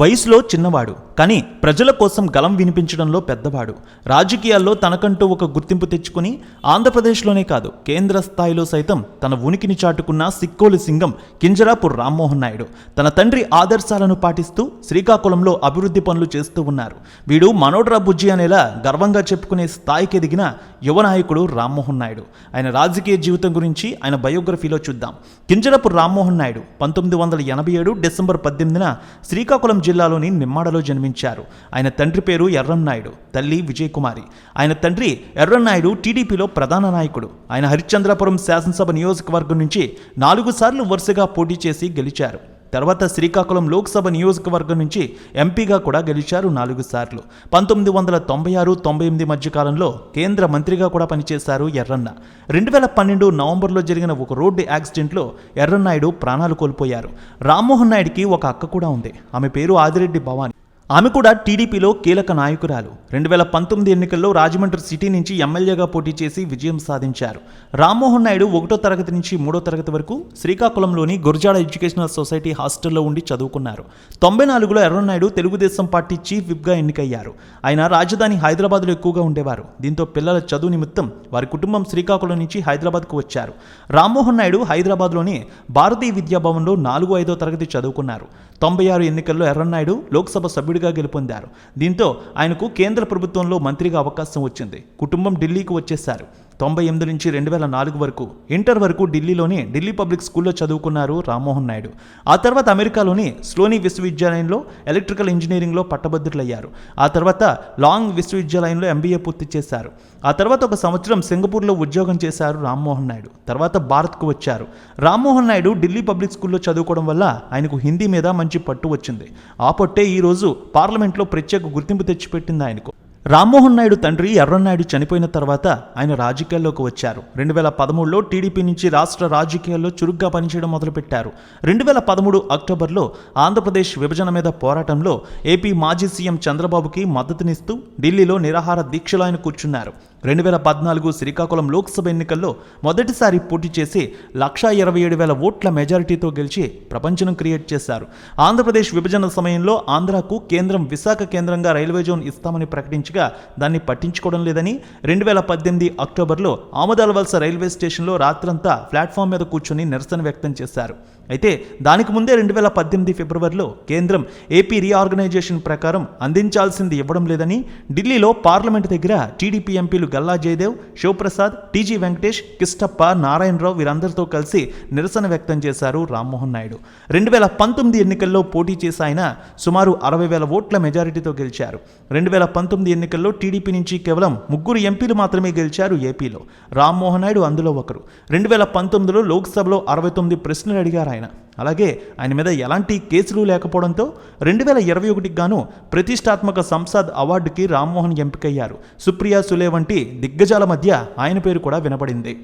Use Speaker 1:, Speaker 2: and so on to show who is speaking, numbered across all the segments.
Speaker 1: వయసులో చిన్నవాడు కానీ ప్రజల కోసం గలం వినిపించడంలో పెద్దవాడు. రాజకీయాల్లో తనకంటూ ఒక గుర్తింపు తెచ్చుకుని ఆంధ్రప్రదేశ్లోనే కాదు కేంద్ర స్థాయిలో సైతం తన ఉనికిని చాటుకున్న సిక్కోలి సింగం కింజరాపు రామ్మోహన్ నాయుడు. తన తండ్రి ఆదర్శాలను పాటిస్తూ శ్రీకాకుళంలో అభివృద్ధి పనులు చేస్తూ ఉన్నారు. వీడు మనోడ్రా బుజ్జి అనేలా గర్వంగా చెప్పుకునే స్థాయికి ఎదిగిన యువ నాయకుడు రామ్మోహన్ నాయుడు. ఆయన రాజకీయ జీవితం గురించి ఆయన బయోగ్రఫీలో చూద్దాం. కింజరాపూర్ రామ్మోహన్ నాయుడు పంతొమ్మిది వందల ఎనభై ఏడు డిసెంబర్ పద్దెనిమిదిన శ్రీకాకుళం జిల్లాలోని నిమ్మాడలో జన్మించారు. ఆయన తండ్రి పేరు ఎర్రన్నాయుడు తల్లి విజయకుమారి. ఆయన తండ్రి ఎర్రన్నాయుడు టీడీపీలో ప్రధాన నాయకుడు. ఆయన హరిశ్చంద్రపురం శాసనసభ నియోజకవర్గం నుంచి నాలుగు సార్లు వరుసగా పోటీ చేసి గెలిచారు. తర్వాత శ్రీకాకుళం లోక్సభ నియోజకవర్గం నుంచి ఎంపీగా కూడా గెలిచారు నాలుగు సార్లు. పంతొమ్మిది వందల తొంభై ఆరు తొంభై ఎనిమిది మధ్య కాలంలో కేంద్ర మంత్రిగా కూడా పనిచేశారు ఎర్రన్న. రెండు వేల పన్నెండు నవంబర్లో జరిగిన ఒక రోడ్డు యాక్సిడెంట్లో ఎర్రన్నాయుడు ప్రాణాలు కోల్పోయారు. రామ్మోహన్ నాయుడికి ఒక అక్క కూడా ఉంది. ఆమె పేరు ఆదిరెడ్డి భవాని. ఆమె కూడా టీడీపీలో కీలక నాయకురాలు. రెండు వేల పంతొమ్మిది ఎన్నికల్లో రాజమండ్రి సిటీ నుంచి ఎమ్మెల్యేగా పోటీ చేసి విజయం సాధించారు. రామ్మోహన్ నాయుడు ఒకటో తరగతి నుంచి మూడో తరగతి వరకు శ్రీకాకుళంలోని గురజాడ ఎడ్యుకేషనల్ సొసైటీ హాస్టల్లో ఉండి చదువుకున్నారు. తొంభై నాలుగులో ఎర్రన్నాయుడు తెలుగుదేశం పార్టీ చీఫ్ విప్గా ఎన్నికయ్యారు. ఆయన రాజధాని హైదరాబాద్లో ఎక్కువగా ఉండేవారు. దీంతో పిల్లల చదువు నిమిత్తం వారి కుటుంబం శ్రీకాకుళం నుంచి హైదరాబాద్కు వచ్చారు. రామ్మోహన్ నాయుడు హైదరాబాద్లోని భారతీయ విద్యాభవన్లో నాలుగు ఐదో తరగతి చదువుకున్నారు. తొంభై ఆరు ఎన్నికల్లో ఎర్రన్నాయుడు లోక్సభ సభ్యుడిగా గెలుపొందారు. దీంతో ఆయనకు కేంద్ర ప్రభుత్వంలో మంత్రిగా అవకాశం వచ్చింది. కుటుంబం ఢిల్లీకి వచ్చేశారు. తొంభై ఎనిమిది నుంచి రెండు వేల నాలుగు వరకు. ఇంటర్ వరకు ఢిల్లీలోని ఢిల్లీ పబ్లిక్ స్కూల్లో చదువుకున్నారు రామ్మోహన్ నాయుడు. ఆ తర్వాత అమెరికాలోని స్లోనీ విశ్వవిద్యాలయంలో ఎలక్ట్రికల్ ఇంజనీరింగ్లో పట్టభద్రులయ్యారు. ఆ తర్వాత లాంగ్ విశ్వవిద్యాలయంలో ఎంబీఏ పూర్తి చేశారు. ఆ తర్వాత ఒక సంవత్సరం సింగపూర్లో ఉద్యోగం చేశారు రామ్మోహన్ నాయుడు. తర్వాత భారత్కు వచ్చారు. రామ్మోహన్ నాయుడు ఢిల్లీ పబ్లిక్ స్కూల్లో చదువుకోవడం వల్ల ఆయనకు హిందీ మీద మంచి పట్టు వచ్చింది. ఆ పట్టే ఈరోజు పార్లమెంట్లో ప్రత్యేక గుర్తింపు తెచ్చిపెట్టింది ఆయనకు. రామ్మోహన్ నాయుడు తండ్రి ఎర్రన్నాయుడు చనిపోయిన తర్వాత ఆయన రాజకీయాల్లోకి వచ్చారు. రెండు వేల పదమూడులో టీడీపీ నుంచి రాష్ట్ర రాజకీయాల్లో చురుగ్గా పనిచేయడం మొదలుపెట్టారు. రెండు వేల పదమూడు అక్టోబర్లో ఆంధ్రప్రదేశ్ విభజన మీద పోరాటంలో ఏపీ మాజీ సీఎం చంద్రబాబుకి మద్దతునిస్తూ ఢిల్లీలో నిరాహార దీక్షలో ఆయన కూర్చున్నారు. రెండు వేల పద్నాలుగు శ్రీకాకుళం లోక్సభ ఎన్నికల్లో మొదటిసారి పోటీ చేసి లక్షా ఇరవై ఏడు వేల ఓట్ల మెజారిటీతో గెలిచి ప్రపంచం క్రియేట్ చేశారు. ఆంధ్రప్రదేశ్ విభజన సమయంలో ఆంధ్రాకు కేంద్రం విశాఖ కేంద్రంగా రైల్వే జోన్ ఇస్తామని ప్రకటించగా దాన్ని పట్టించుకోవడం లేదని రెండు వేల పద్దెనిమిది అక్టోబర్లో ఆమదాల వలస రైల్వే స్టేషన్లో రాత్రంతా ప్లాట్ఫామ్ మీద కూర్చొని నిరసన వ్యక్తం చేశారు. అయితే దానికి ముందే రెండు వేల పద్దెనిమిది ఫిబ్రవరిలో కేంద్రం ఏపీ రీఆర్గనైజేషన్ ప్రకారం అందించాల్సింది ఇవ్వడం లేదని ఢిల్లీలో పార్లమెంట్ దగ్గర టీడీపీ ఎంపీలు గల్లా జయదేవ్ శివప్రసాద్ టీజీ వెంకటేష్ కిష్టప్ప నారాయణరావు వీరందరితో కలిసి నిరసన వ్యక్తం చేశారు రామ్మోహన్ నాయుడు. రెండు వేల పంతొమ్మిది ఎన్నికల్లో పోటీ చేసి ఆయన సుమారు అరవై వేల ఓట్ల మెజారిటీతో గెలిచారు. రెండు వేల పంతొమ్మిది ఎన్నికల్లో టీడీపీ నుంచి కేవలం ముగ్గురు ఎంపీలు మాత్రమే గెలిచారు ఏపీలో. రామ్మోహన్ నాయుడు అందులో ఒకరు. రెండు వేల పంతొమ్మిదిలో లోక్సభలో అరవై తొమ్మిది ప్రశ్నలు అడిగారు ఆయన. అలాగే ఆయన మీద ఎలాంటి కేసులు లేకపోవడంతో రెండు వేల ఇరవై ఒకటికి గాను ప్రతిష్టాత్మక సంసద్ అవార్డుకి రామ్మోహన్ ఎంపికయ్యారు. సుప్రియా సులే వంటి దిగ్గజాల మధ్య ఆయన పేరు కూడా వినపడింది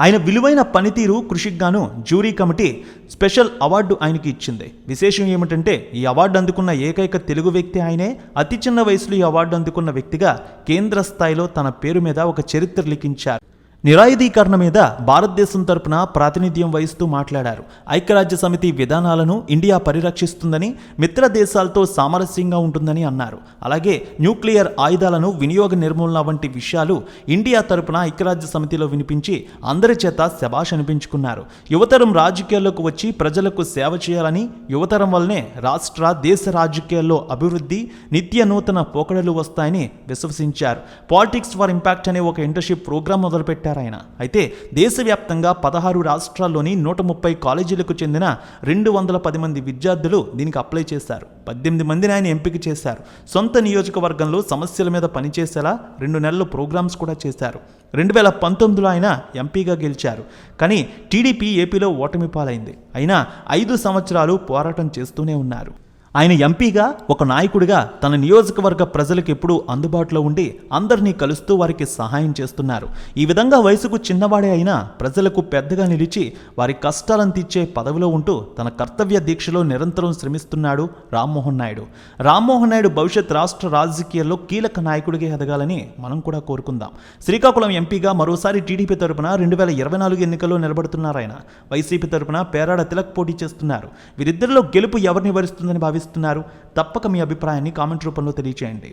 Speaker 1: ఆయన విలువైన పనితీరు కృషికి గాను జ్యూరీ కమిటీ స్పెషల్ అవార్డు ఆయనకి ఇచ్చింది. విశేషం ఏమిటంటే ఈ అవార్డు అందుకున్న ఏకైక తెలుగు వ్యక్తి ఆయనే. అతి చిన్న వయసులో ఈ అవార్డు అందుకున్న వ్యక్తిగా కేంద్ర స్థాయిలో తన పేరు మీద ఒక చరిత్ర లిఖించారు. నిరాయుధీకరణ మీద భారతదేశం తరపున ప్రాతినిధ్యం వహిస్తూ మాట్లాడారు. ఐక్యరాజ్య సమితి విధానాలను ఇండియా పరిరక్షిస్తుందని మిత్ర దేశాలతో సామరస్యంగా ఉంటుందని అన్నారు. అలాగే న్యూక్లియర్ ఆయుధాలను వినియోగ నిర్మూలన వంటి విషయాలు ఇండియా తరపున ఐక్యరాజ్య సమితిలో వినిపించి అందరి చేత శభాష్ అనిపించుకున్నారు. యువతరం రాజకీయాల్లోకి వచ్చి ప్రజలకు సేవ చేయాలని యువతరం వల్లనే రాష్ట్ర దేశ రాజకీయాల్లో అభివృద్ధి నిత్య నూతన పోకడలు వస్తాయని విశ్వసించారు. పాలిటిక్స్ ఫర్ ఇంపాక్ట్ అనే ఒక ఇంటర్షిప్ ప్రోగ్రాం మొదలుపెట్టారు. ఆయన అయితే దేశవ్యాప్తంగా పదహారు రాష్ట్రాల్లోని నూట ముప్పై కాలేజీలకు చెందిన రెండు వందల పది మంది విద్యార్థులు దీనికి అప్లై చేశారు. పద్దెనిమిది మందిని ఆయన ఎంపిక చేశారు. సొంత నియోజకవర్గంలో సమస్యల మీద పనిచేసేలా రెండు నెలలు ప్రోగ్రామ్స్ కూడా చేశారు. రెండు వేల పంతొమ్మిదిలో ఆయన ఎంపీగా గెలిచారు. కానీ టీడీపీ ఏపీలో ఓటమి పాలైంది. అయినా ఐదు సంవత్సరాలు పోరాటం చేస్తూనే ఉన్నారు. ఆయన ఎంపీగా ఒక నాయకుడిగా తన నియోజకవర్గ ప్రజలకు ఎప్పుడూ అందుబాటులో ఉండి అందరినీ కలుస్తూ వారికి సహాయం చేస్తున్నారు. ఈ విధంగా వయసుకు చిన్నవాడే అయినా ప్రజలకు పెద్దగా నిలిచి వారి కష్టాలను తీర్చే పదవిలో ఉంటూ తన కర్తవ్య దీక్షలో నిరంతరం శ్రమిస్తున్నాడు రామ్మోహన్ నాయుడు. రామ్మోహన్ నాయుడు భవిష్యత్ రాష్ట్ర రాజకీయాల్లో కీలక నాయకుడిగా ఎదగాలని మనం కూడా కోరుకుందాం. శ్రీకాకుళం ఎంపీగా మరోసారి టీడీపీ తరపున రెండు వేల ఇరవై నాలుగు ఎన్నికల్లో నిలబడుతున్నారు ఆయన వైసీపీ తరపున పేరాడ తిలక్ పోటీ చేస్తున్నారు. వీరిద్దరిలో గెలుపు ఎవరిని వరిస్తుందని భావిస్తున్నారు భావిస్తున్నారు తప్పక మీ అభిప్రాయాన్ని కామెంట్ రూపంలో తెలియచేయండి.